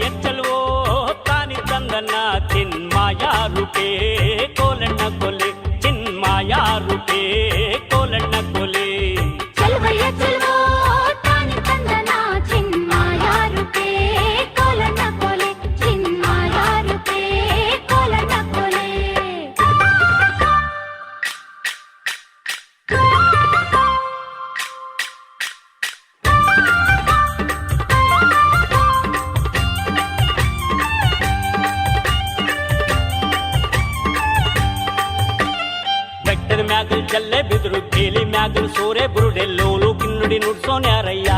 ಎಚ್ಚಲ್ವೋ ತಾನಿ ತಂದನ ತಿನ್ಮಾಯ ರೂಪೇ ಮ್ಯಾಗಲ್ ಜಲ್ಲೆ ಬಿದ್ರು ಬೇಲಿ ಮ್ಯಾಗಲ್ ಸೋರೆ ಬುರುಡೆ ಲೋಲು ಕಿನ್ನುಡಿ ನುಡ್ಸೋನ್ಯಾರಯ್ಯ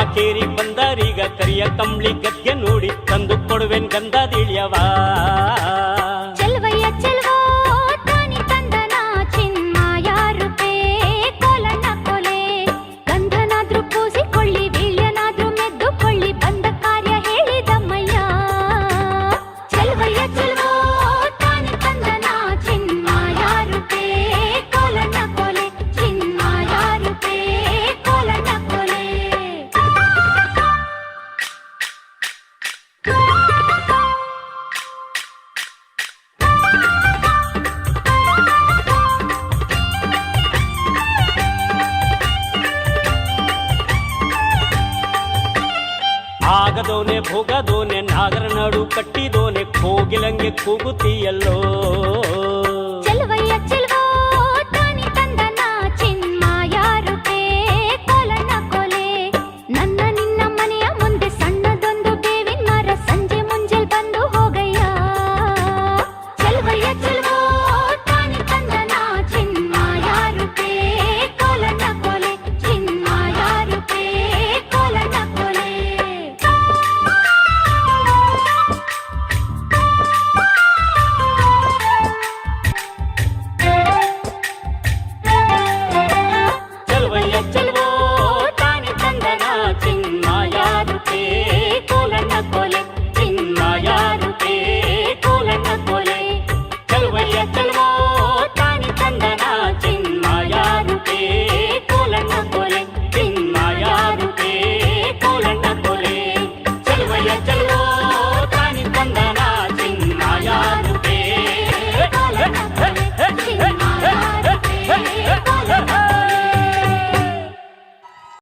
ಕಾಮಕೇರಿ ಬಂದಾರೀಗ ಕರಿಯ ಕಂಬ್ಳಿ ಗದ್ಗೆ ನೋಡಿ ತಂದು ಕೊಡುವೆನ್ ಗಂಧ ತಿಳಿಯವಾ ನಾಗದೋನೆ ಭೋಗದೋನೆ ನಾಗರ ನಾಡು ಕಟ್ಟಿದೋನೆ ಕೋಗಿಲಂಗೆ ಕೂಗುತ್ತಿಯಲ್ಲೋ.